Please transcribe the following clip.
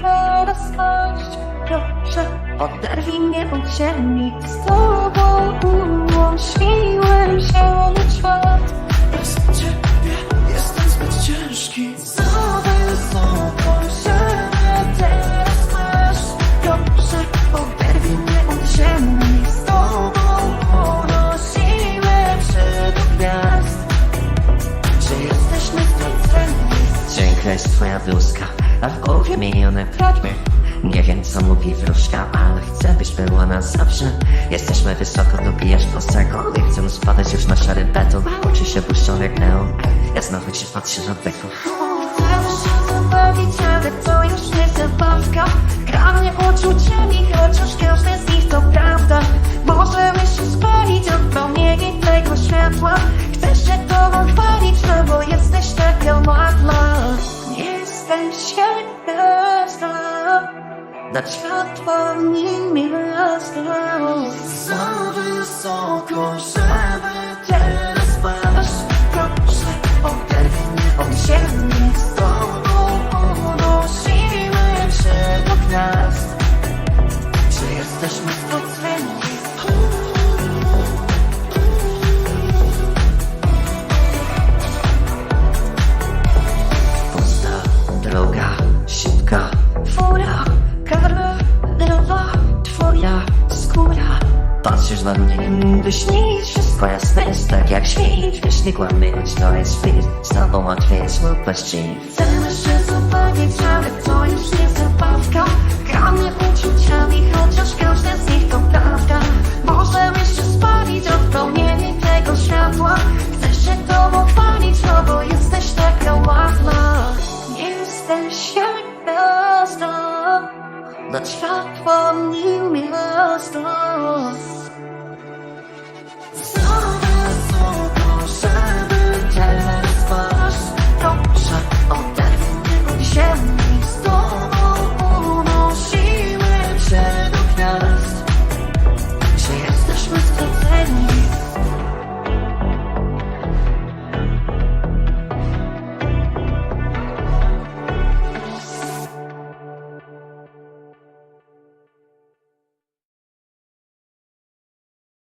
coraz kość Proszę, oderwij mnie od ziemi Dzięki jest twoja bluzka, a w głowie miliony prośby. Nie wiem co mówi wróżka, ale chcę byś była na zawsze. Jesteśmy wysoko, dobijasz po sekundy Chcę spadać już na szary beton Oczy się puszczą jak neon. Ja znowu cię patrzę na beku Chcę się zabawić, ale to już nie zabawka. Gra mnie uczuciami, Nad światłem nim miasta Za wysoko, żeby teraz paść Proszę, oderwij mnie od ziemi Z tobą unosiłem się do gwiazd Czy jesteśmy spoceni? Pusta, droga, szybka Patrzysz na mnie, By śnić wszystko Twoja jest tak jak świt. Nie kłamać, to jest fit. Z tobą łatwiej jest lub bezczyn Chcemy się zabawić, ale to już nie zabawka. Gramy uczuciami, chociaż każde z nich to prawda. Możemy się spalić od promieni tego światła. Chcę się tobą chwalić, no bo jesteś taka ładna. Jesteś jak gwiazda Nad światło nim miasto